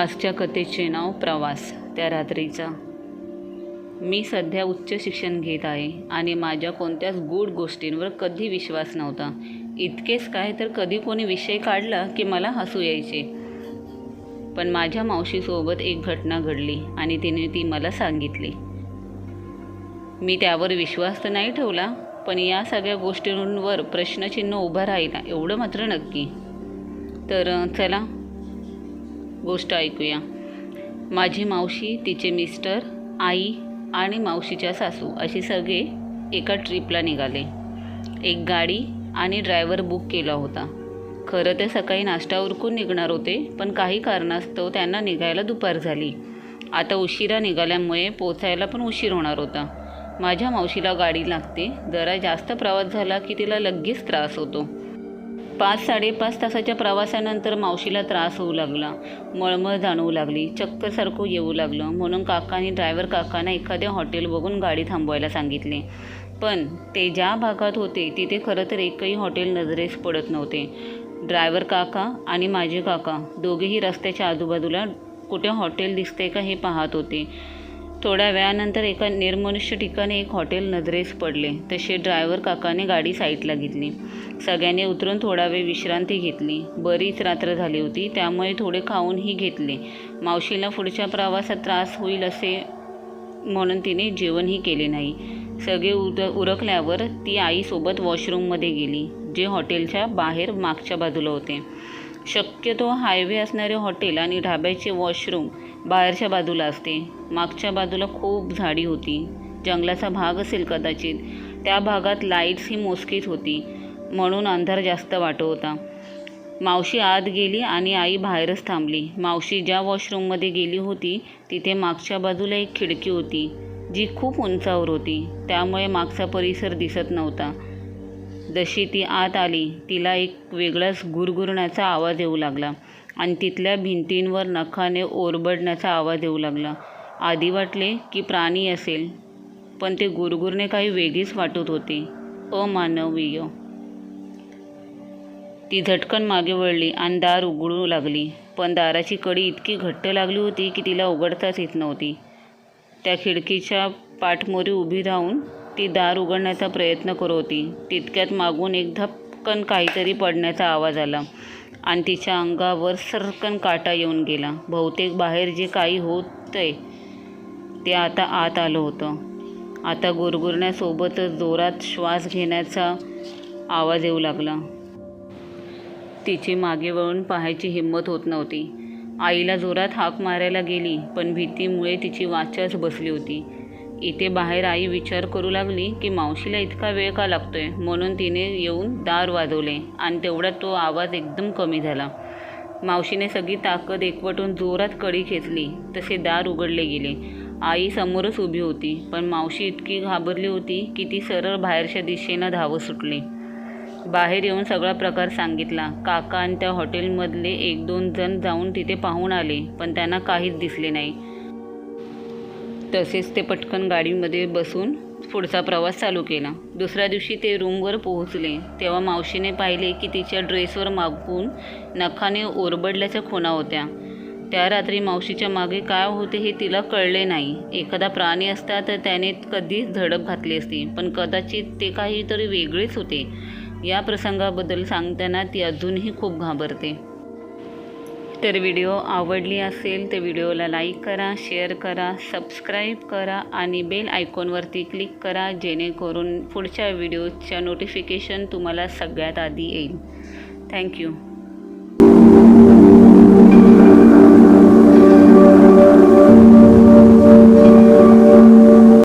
आजच्या कथेचे नाव प्रवास. त्या रात्रीचा. मी सध्या उच्च शिक्षण घेत आहे आणि माझ्या कोणत्याच गूढ गोष्टींवर कधी विश्वास नव्हता. इतकेच काय तर कधी कोणी विषय काढला की मला हसू यायचे. पण माझ्या मावशीसोबत एक घटना घडली आणि तिने ती मला सांगितली. मी त्यावर विश्वास तर नाही ठेवला पण या सगळ्या गोष्टींवर प्रश्नचिन्ह उभं राहिला एवढं मात्र नक्की. तर चला गोष्ट ऐकूया. माझी मावशी तिचे मिस्टर आई आणि मावशीच्या सासू असे सगळे एका ट्रिपला निघाले. एक गाडी आणि ड्रायव्हर बुक केला होता. खरं ते सकाळी नाश्ता उरकून निघणार होते पण काही कारणास्तव त्यांना निघायला दुपार झाली. आता उशिरा निघाल्यामुळे पोचायला पण उशीर होणार होता. माझ्या मावशीला गाडी लागते जरा जास्त प्रवास झाला की तिला लगेच त्रास होतो. पाच साडेपाच तासाच्या प्रवासानंतर मावशीला त्रास होऊ लागला. मळमळ जाणवू लागली. चक्करसारखं येऊ लागलं. म्हणून काकाने ड्रायव्हर काकांना एखाद्या हॉटेल बघून गाडी थांबवायला सांगितले. पण ते ज्या भागात होते तिथे खरं तर एकही हॉटेल नजरेस पडत नव्हते. ड्रायव्हर काका आणि माझे काका दोघेही रस्त्याच्या आजूबाजूला कुठे हॉटेल दिसते का हे पाहत होते. थोड्या वेळानंतर एका निर्मनुष्य ठिकाणी एक हॉटेल नजरेस पडले. तसे ड्रायव्हर काकाने गाडी साईटला घेतली. सगळ्यांनी उतरून थोडा वेळ विश्रांती घेतली. बरीच रात्र झाली होती त्यामुळे थोडे खाऊनही घेतले. मावशीला पुढच्या प्रवासात त्रास होईल असे म्हणून तिने जेवणही केले नाही. सगळे उद उरकल्यावर ती आईसोबत वॉशरूममध्ये गेली जे हॉटेलच्या बाहेर मागच्या बाजूला होते. शक्यतो हायवे असणारे हॉटेल आणि ढाब्याचे वॉशरूम बाहेरच्या बाजूला असते. मागच्या बाजूला खूप झाडी होती. जंगलाचा भाग असेल कदाचित. त्या भागात लाईट्स ही मोजकीच होती. म्हणून अंधार जास्त वाटत होता. मावशी आत गेली आणि आई बाहेरच थांबली. मावशी ज्या वॉशरूममध्ये गेली होती तिथे मागच्या बाजूला एक खिडकी होती जी खूप उंचावर होती. त्यामुळे मागचा परिसर दिसत नव्हता. जशी ती आत आली तिला एक वेगळाच गुरगुरण्याचा आवाज येऊ लागला आणि तिथल्या भिंतींवर नखाने ओरबडण्याचा आवाज येऊ लागला. आधी वाटले की प्राणी असेल पण ते गुरगुरणे काही वेगळीच वाटत होते. अमानवीय. ती झटकन मागे वळली आणि दार उघडू लागली पण दाराची कडी इतकी घट्ट लागली होती की तिला उघडताच येत नव्हती. त्या खिडकीच्या पाठमोरी उभी राहून ती दार उघडण्याचा प्रयत्न करत होती. तितक्यात मागून एक धपकन काहीतरी पडण्याचा आवाज आला आणि तिच्या अंगावर सरकन काटा येऊन गेला. बहुतेक बाहेर जे काही होतंय ते आता आत आलं होतं. आता गुरगुरण्यासोबतच जोरात श्वास घेण्याचा आवाज येऊ लागला. तिची मागे वळून पाहायची हिंमत होत नव्हती. आईला जोरात हाक मारायला गेली पण भीतीमुळे तिची वाचाच बसली होती. इथे बाहेर आई विचार करू लागली की मावशीला इतका वेळ का लागतोय? म्हणून तिने येऊन दार वाजवले आणि तेवढ्यात तो आवाज एकदम कमी झाला. मावशीने सगळी ताकद एकवटून जोरात कडी खेचली तसे दार उघडले गेले. आई समोरच उभी होती पण मावशी इतकी घाबरली होती की ती सरळ बाहेरच्या दिशेनं धावं सुटली. बाहेर येऊन सगळा प्रकार सांगितला. काका आणि त्या हॉटेलमधले एक दोन जण जाऊन तिथे पाहून आले पण त्यांना काहीच दिसले नाही. तसेच ते पटकन गाडीमध्ये बसून पुढचा प्रवास चालू केला. दुसऱ्या दिवशी ते रूमवर पोहोचले. तेव्हा मावशीने पाहिले की तिच्या ड्रेसवर मागून नखाने ओरबडल्याच्या खुणा होत्या. त्या रात्री मावशीच्या मागे काय होते हे तिला कळले नाही. एखादा प्राणी असता तर त्याने कधीच झडप घातली असती पण कदाचित ते काहीतरी वेगळेच होते. या प्रसंगाबद्दल सांगताना ती अजूनही खूप घाबरते. तर व्हिडिओ आवडली असेल तर व्हिडिओला लाईक करा शेअर करा सबस्क्राईब करा आणि बेल आयकॉनवरती क्लिक करा जेणेकरून पुढच्या व्हिडिओच्या नोटिफिकेशन तुम्हाला सगळ्यात आधी येईल. थँक्यू.